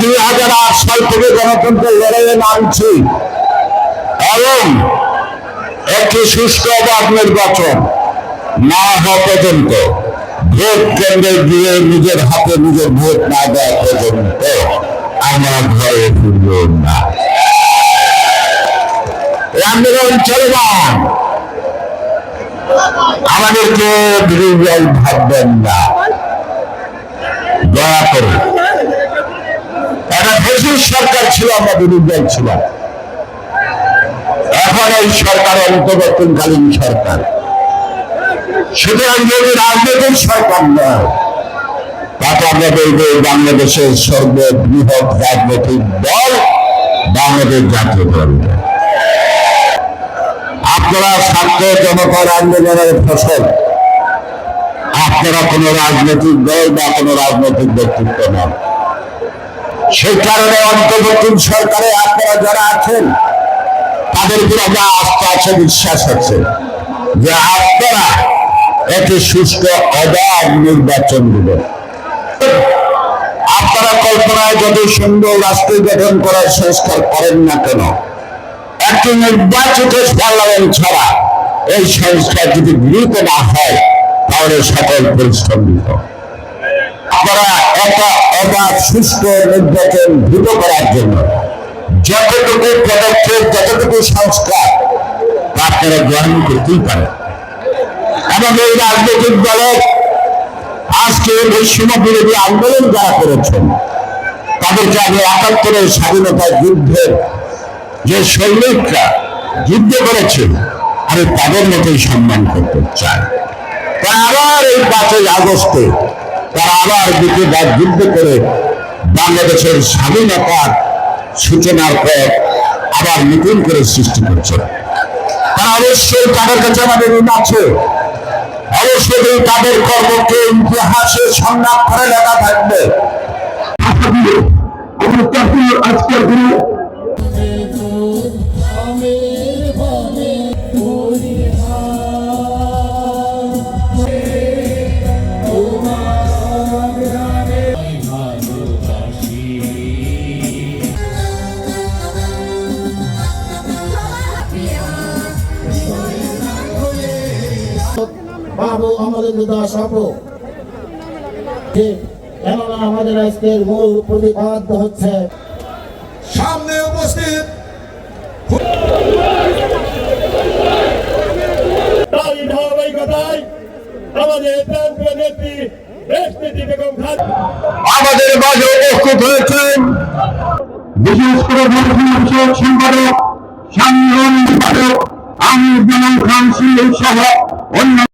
দুই হাজার আট সাল থেকে গণতন্ত্রের লড়াইয়ে নামছি। এবং একটি সুষ্ঠু অবাধ নির্বাচন না হওয়া পর্যন্ত ভোট কেন্দ্রে গিয়ে নিজের হাতে নিজের ভোট না দেওয়া পর্যন্ত আমরা ঘরে ফিরব না। আন্দোলন চলমান আমাদেরকে ভাববেন না। দয়া করে একটা সরকার ছিল, আমরা দুর্বল ছিলাম। এখন এই সরকার অন্তর্বর্তীকালীন সরকার। সুতরাং রাজনৈতিক সরকার নয়, তাতে আমরা বলব বাংলাদেশের সর্ববৃহৎ রাজনৈতিক দল বাংলাদেশ জাতীয় দল। আপনারা ছাত্র জনতার আন্দোলনের ফসল। আপনারা কোন রাজনৈতিক দল বা কোন রাজনৈতিক ব্যক্তিত্ব নন। সেই কারণে অন্তর্বর্তী সরকারে আপনারা যারা আছেন, তাদের উপর আমরা আস্থা আছে, বিশ্বাস আছে যে আপনারা একটি সুস্থ অবাধ নির্বাচন দেবেন। আপনারা কল্পনায় যত সুন্দর রাষ্ট্র গঠন করার সংস্কার করেন না কেন, একটি নির্বাচিত পার্লামেন্ট ছাড়া এই সংস্কার যদি গৃহীত না হয়, তাহলে সকল পরিশ্রম আপনারা একটা অবাধ সুস্থ নির্বাচন দ্রুত করার জন্য যতটুকু পদক্ষেপ, যতটুকু সংস্কার আপনারা গ্রহণ করতেই পারেন। এবং এই রাজনৈতিক দলের আজকে বৈষম্য বিরোধী আন্দোলন যারা করেছেন, তাদেরকে আমি একাত্তরের স্বাধীনতা যুদ্ধের যে সৈনিকরা যুদ্ধ করেছেন, আমি তাদের মতোই সম্মান করতে চাই। তারা আবার এই পাঁচই আগস্টে তারা আবার বাদ যুদ্ধ করে বাংলাদেশের স্বাধীনতার সূচনার পর আবার নতুন করে সৃষ্টি করছে। তারা অবশ্যই তাদের কাছে আমাদের ঋণ আছে। অবশ্যই তাদের কর্মকে ইতিহাসে সংগ্রাম করে লেখা থাকবে। আজকের বাবু, আমাদের দাস আপু ঠিক আমাদের আজকের মূল প্রতিপাদ্য হচ্ছে সামনে উপস্থিত আমাদের মাঝে উপস্থিত হয়েছেন বিশেষ করে বর্তমান সম্পাদক সম্পাদক আমির জামান খান সিং সহ অন্য